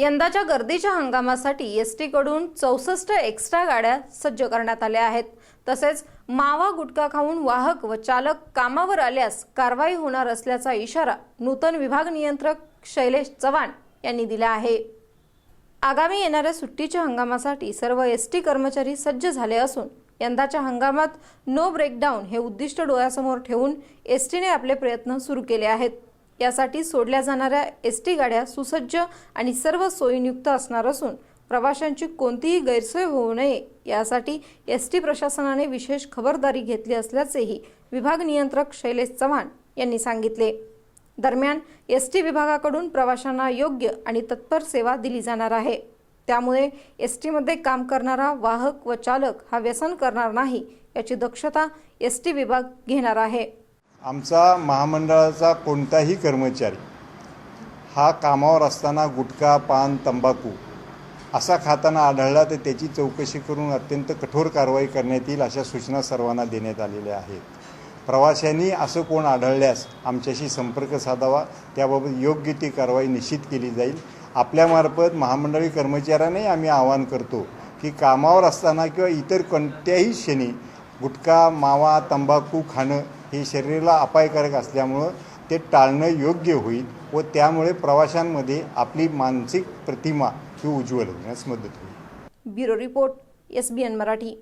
यंदाच्या गर्दीच्या हंगामासाठी एस टीकडून चौसष्ट एक्स्ट्रा गाड्या सज्ज करण्यात आल्या आहेत. तसेच मावा गुटखा खाऊन वाहक व चालक कामावर आल्यास कारवाई होणार असल्याचा इशारा नूतन विभाग नियंत्रक शैलेश चव्हाण यांनी दिला आहे. आगामी येणाऱ्या सुट्टीच्या हंगामासाठी सर्व एस टी कर्मचारी सज्ज झाले असून यंदाच्या हंगामात नो ब्रेकडाऊन हे उद्दिष्ट डोळ्यासमोर ठेवून एस टीने आपले प्रयत्न सुरू केले आहेत. यासाठी सोडल्या जाणाऱ्या एस टी गाड्या सुसज्ज आणि सर्व सोयीनियुक्त असणार असून प्रवाशांची कोणतीही गैरसोय होऊ नये. यासाठी एस टी प्रशासनाने विशेष खबरदारी घेतली असल्याचेही विभाग नियंत्रक शैलेश चव्हाण यांनी सांगितले. दरम्यान एस टी विभागाकडून प्रवाशांना योग्य आणि तत्पर सेवा दिली जाणार आहे. त्यामुळे एस टीमध्ये काम करणारा वाहक व चालक हा व्यसन करणार नाही याची दक्षता एस टी विभाग घेणार आहे. आमचा महामंडळाचा कोणताही कर्मचारी हा कामावर असताना गुटखा पान तंबाखू असा खाताना आढळला तर त्याची चौकशी करून अत्यंत कठोर कारवाई करण्यात येईल अशा सूचना सर्वांना देण्यात आलेल्या आहेत. प्रवाशांनी असं कोण आढळल्यास आमच्याशी संपर्क साधावा त्याबाबत योग्य ती कारवाई निश्चित केली जाईल. आपल्यामार्फत महामंडळी कर्मचाऱ्यांनाही आम्ही आवाहन करतो की कामावर असताना किंवा इतर कोणत्याही क्षणी गुटखा मावा तंबाखू खाणं हे शरीराला अपायकारक असल्यामुळं ते टाळणं योग्य होईल व त्यामुळे प्रवाशांमध्ये आपली मानसिक प्रतिमा ही उज्ज्वल होण्यास मदत होईल bureau report S B N Marathi.